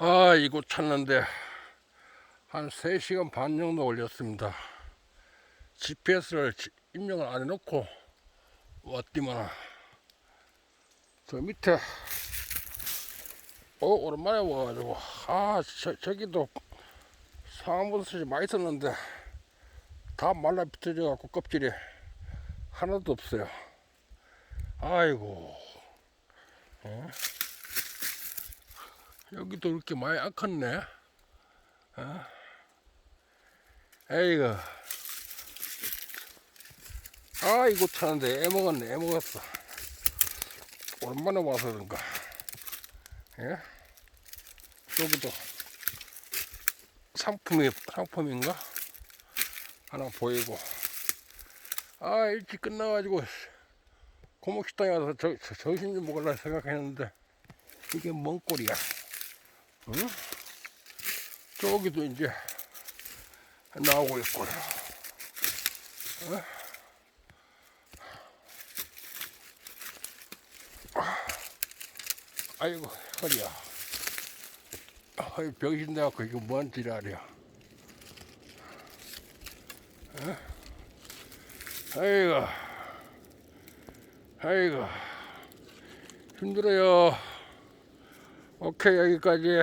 아, 이곳 찾는데 한 3시간 반 정도 걸렸습니다. GPS를 입력을 안 해놓고 왔디만 저 밑에 어 오랜만에 와가지고 아 저, 저기도 상황버섯이 많이 있었는데 다 말라 비틀져 갖고 껍질이 하나도 없어요 아이고 어? 여기도 이렇게 많이 안 컸네. 어? 에이구 아 이거 차는데 애 먹었네 애 먹었어. 오랜만에 와서 그런가. 예? 여기도 상품이 상품인가? 하나 보이고. 아 일찍 끝나가지고 고목식당에 와서 저, 저, 정신 좀 먹으려 생각했는데 이게 뭔 꼴이야 응? 저기도 이제 나오고 있고요 아이고 허리야. 허리 병신 돼갖고 이거 뭔 지랄이야 어? 아이고. 아이고. 힘들어요 오케이 여기까지